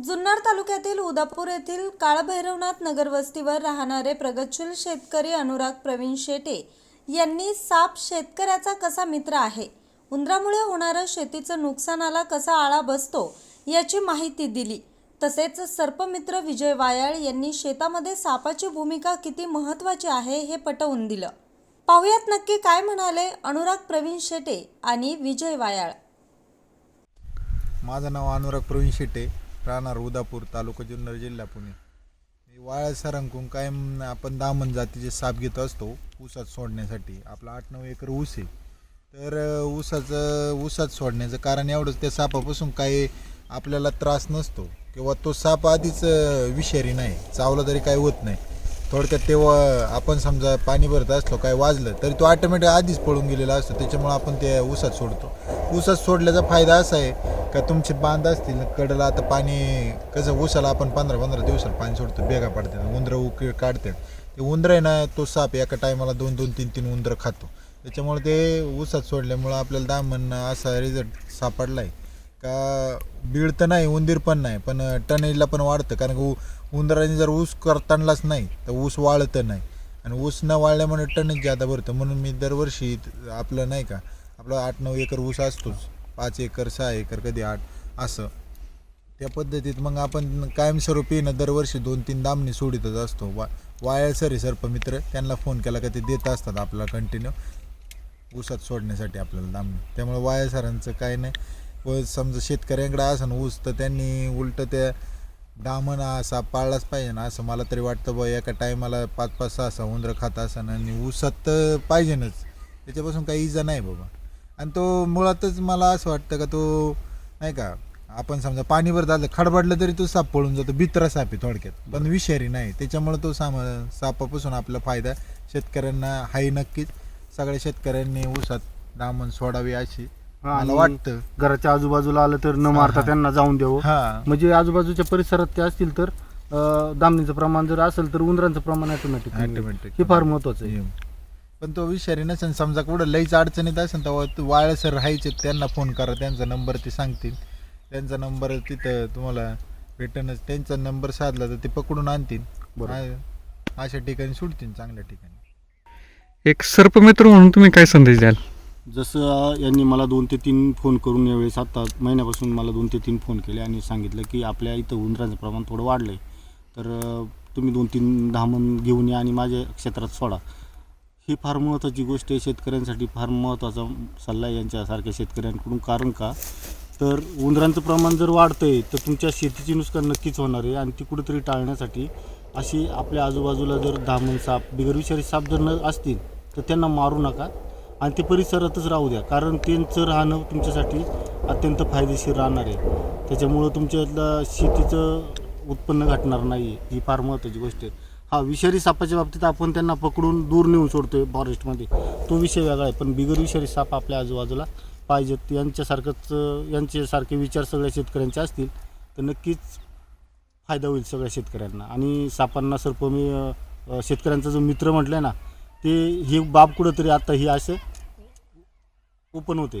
तालुक्यातील उदापूर येथील काळभैरवनाथ नगरवस्तीवर राहणारे प्रगतशील शेतकरी अनुराग प्रवीण शेटे यांनी साप शेतकऱ्याचा कसा मित्र आहे? उंदरामुळे होणारं शेतीचं नुकसानाला कसा आळा बसतो याची माहिती दिली. तसेच सर्पमित्र विजय वायाळ यांनी शेतामध्ये सापाची भूमिका किती महत्त्वाची आहे हे पटवून दिलं. पाहुयात नक्की काय म्हणाले अनुराग प्रवीण शेटे आणि विजय वायाळ. माझं नाव अनुराग प्रवीण शेटे. राहणार उदापूर तालुका जुन्नर जिल्हा पुणे. मी वाळा सरांकून कायम आपण दामन जातीचे साप घेत असतो ऊसात सोडण्यासाठी. आपला आठ नऊ एकर ऊस आहे. तर ऊसाचं ऊसात सोडण्याचं कारण एवढंच त्या सापापासून काही आपल्याला त्रास नसतो किंवा तो साप आधीच विषारी नाही चावला तरी काही होत नाही. थोडक्यात तेव्हा आपण समजा पाणी भरत असलो काय वाजलं तरी तो ऑटोमॅटिक आधीच पळून गेलेला असतो. त्याच्यामुळे आपण ते ऊसात सोडतो. ऊसात सोडल्याचा फायदा असा आहे का तुमचे बांध असतील कडला आता पाणी कसं ऊसाला आपण पंधरा पंधरा दिवसाला पाणी सोडतो बेगा पडतात. उंदरं उक काढतात. ते उंदरं आहे ना तो साप एका टायमाला दोन दोन तीन तीन उंदरं खातो. त्याच्यामुळे ते ऊसात सोडल्यामुळं आपल्याला दामन असा रिझल्ट सापडला आहे का बीड तर नाही उंदीर पण नाही पण टनेजला पण वाढतं. कारण की उ- उंदराने जर ऊस करतानाच नाही तर ऊस वाळतं नाही. आणि ऊस न वाळल्यामुळे टनेज जादा भरतं. म्हणून मी दरवर्षी आपलं नाही का आपलं आठ नऊ एकर ऊस असतोच. पाच एकर सहा एकर कधी आठ असं. त्या पद्धतीत मग आपण कायमस्वरूपी ना दरवर्षी दोन तीन दामणी सोडितच असतो. वा वाया सरी सर्पमित्र त्यांना फोन केला का ते देत असतात आपल्याला कंटिन्यू ऊसात सोडण्यासाठी आपल्याला दामणी. त्यामुळे वाया सरांचं काय नाही. व समजा शेतकऱ्यांकडे असं ऊस तर त्यांनी उलटं त्या दामन असा पाळलाच पाहिजे ना. असं मला तरी वाटतं बा एका टायमाला पाच पाच सहा सहा उंदरं खात असं आणि ऊसात तर पाहिजेनच. त्याच्यापासून काही इजा नाही बाबा. आणि तो मुळातच मला असं वाटतं का तो नाही का आपण समजा पाणीभर झालं खडबडलं तरी तो साप पळून जातो बित्रा साप आहे थोडक्यात. पण विषारी नाही. त्याच्यामुळे तो साम सापापासून आपला फायदा शेतकऱ्यांना हाही नक्कीच. सगळ्या शेतकऱ्यांनी ऊसात दामन सोडावी अशी मला वाटतं. घराच्या आजूबाजूला आलं तर न मारता. त्यांना जाऊन द्यावं हा. म्हणजे आजूबाजूच्या परिसरात ते असतील तर दामणीचं प्रमाण जर असेल तर उंदरांचं प्रमाण ऑटोमॅटिक. हे फार महत्वाचं आहे. पण तो विषारी नसेल समजा कुठं लईच अडचणीत असेल तेव्हा तू वाळसर राहायचे त्यांना फोन करा त्यांचा नंबर ते सांगतील. त्यांचा नंबर तिथं तुम्हाला भेटनच त्यांचा नंबर साधला तर ते पकडून आणतील. अशा ठिकाणी सोडतील चांगल्या ठिकाणी. एक सर्पमित्र म्हणून तुम्ही काय संदेश द्याल? जसं यांनी मला दोन ते तीन फोन करून यावेळेस आता महिन्यापासून मला दोन ते तीन फोन केले आणि सांगितलं की आपल्या इथं उंदराचं प्रमाण थोडं वाढलं आहे तर तुम्ही दोन तीन धामण घेऊन या आणि माझ्या क्षेत्रात सोडा. ही फार महत्त्वाची गोष्ट आहे. शेतकऱ्यांसाठी फार महत्त्वाचा सल्ला आहे यांच्यासारख्या शेतकऱ्यांकडून. कारण का? तर उंदरांचं प्रमाण जर वाढतं आहे तर तुमच्या शेतीची नुकसान नक्कीच होणार आहे आणि ती कुठेतरी टाळण्यासाठी अशी आपल्या आजूबाजूला जर धामण साप बिगरविषारी साप जर न असतील तर त्यांना मारू नका आणि ते परिसरातच राहू द्या. कारण त्यांचं राहणं तुमच्यासाठी अत्यंत फायदेशीर राहणार आहे. त्याच्यामुळं तुमच्यातलं शेतीचं उत्पन्न घटणार नाही ही फार महत्त्वाची गोष्ट आहे. हा विषारी सापाच्या बाबतीत आपण त्यांना पकडून दूर नेऊन सोडतोय फॉरेस्टमध्ये तो विषय वेगळा आहे पण बिगर विषारी साप आपल्या आजूबाजूला पाहिजेत. यांच्यासारखंच यांच्यासारखे विचार सगळ्या शेतकऱ्यांचे असतील तर नक्कीच फायदा होईल सगळ्या शेतकऱ्यांना. आणि सापांना सर्प मी शेतकऱ्यांचा जो मित्र म्हटलं ना ते ही बाब कुठंतरी आता ही असं ओपन होते.